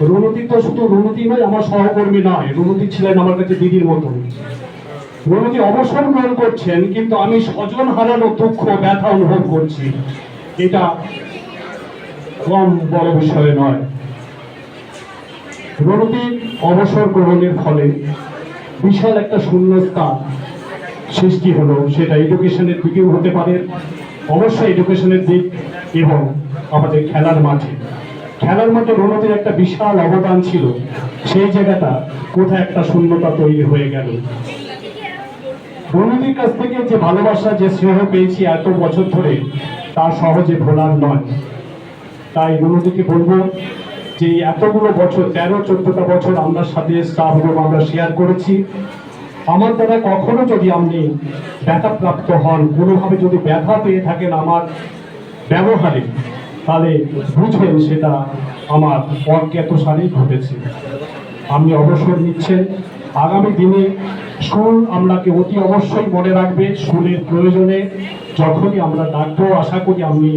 রুনতি তো শুধু রুনতি নয়, আমার সহকর্মী নয়। রুনতি ছিলেন আমার কাছে দিদির মতন। রুনতি অবসর গ্রহণ করছেন, কিন্তু আমি স্বজন হারানো দুঃখ, ব্যথা অনুভব করছি। এটা কম বড় বিষয় নয়। রুনতি অবসর গ্রহণের ফলে বিশাল একটা শূন্যস্থান সৃষ্টি হলো। সেটা এডুকেশনের দিকেও হতে পারে। অবশ্যই এডুকেশনের দিক এবং আমাদের খেলার মাঠে। খেলার মাঠে রণতির একটা বিশাল অবদান ছিল, সেই জায়গাটা কোথায় একটা শূন্যতা তৈরি হয়ে গেল। রণতির কাছ থেকে যে ভালোবাসা, যে স্নেহ পেয়েছি এত বছর ধরে, তা সহজে ভোলার নয়। তাই রণতিকে বলব যে এতগুলো বছর, তেরো, চোদ্দটা বছর আমরা সাথে স্টাফ রুম আমরা শেয়ার করেছি। আমার দ্বারা কখনো যদি আপনি ব্যথাপ্রাপ্ত হন, কোনোভাবে যদি ব্যথা পেয়ে থাকেন আমার ব্যবহারে তাহলে বুঝবেন সেটা আমার অজ্ঞাত সারেই ঘটেছে। আপনি অবসর নিচ্ছেন। আগামী দিনে স্কুল আপনাকে অতি অবশ্যই মনে রাখবে স্কুলের প্রয়োজনে। যখনই আমরা ডাকবো, আশা করি আপনি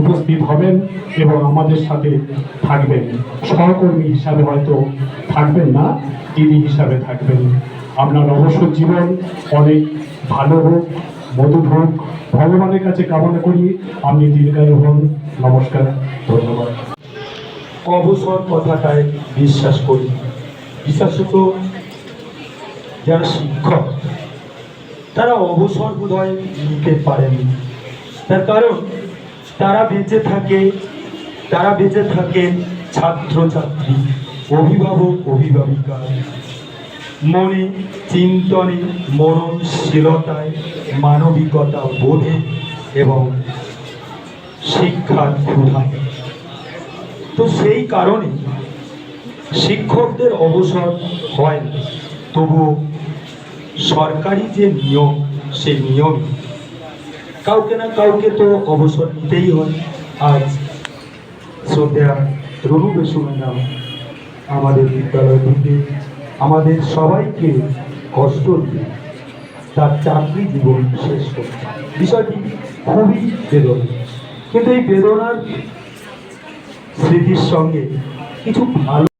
উপস্থিত হবেন এবং আমাদের সাথে থাকবেন। সহকর্মী হিসাবে হয়তো থাকবেন না, দিদি হিসাবে থাকবেন। আপনার অবসর জীবন অনেক ভালো হোক। হোক ভগবানের কাছে কামনা করি। আপনি দীর্ঘায়ু হন। নমস্কার, ধন্যবাদ। অবসর কথাটায় বিশ্বাস করি। বিশেষত যারা শিক্ষক, তারা অবসর বোধহয় নিতে পারেনি। তার কারণ, তারা বেঁচে থাকে, তারা বেঁচে থাকেন ছাত্রছাত্রী, অভিভাবক, অভিভাবিকা। মনে, চিন্তনে, মননশীলতায়, মানবিকতা বোধে এবং শিক্ষার ক্ষুধায়। তো সেই কারণে শিক্ষকদের অবসর হয় না। তবু সরকারি যে নিয়ম, সেই নিয়ম কাউকে না কাউকে তো অবসর নিতেই হয়। আজ শ্রদ্ধা রঘু বসু ম্যাডাম আমাদের বিদ্যালয় থেকে আমাদের সবাইকে কষ্ট দিয়ে তার চাকরি জীবন শেষ করতে বিষয়টি খুবই বেদনা কিন্তু এই বেদনার স্মৃতির সঙ্গে কিছু ভালো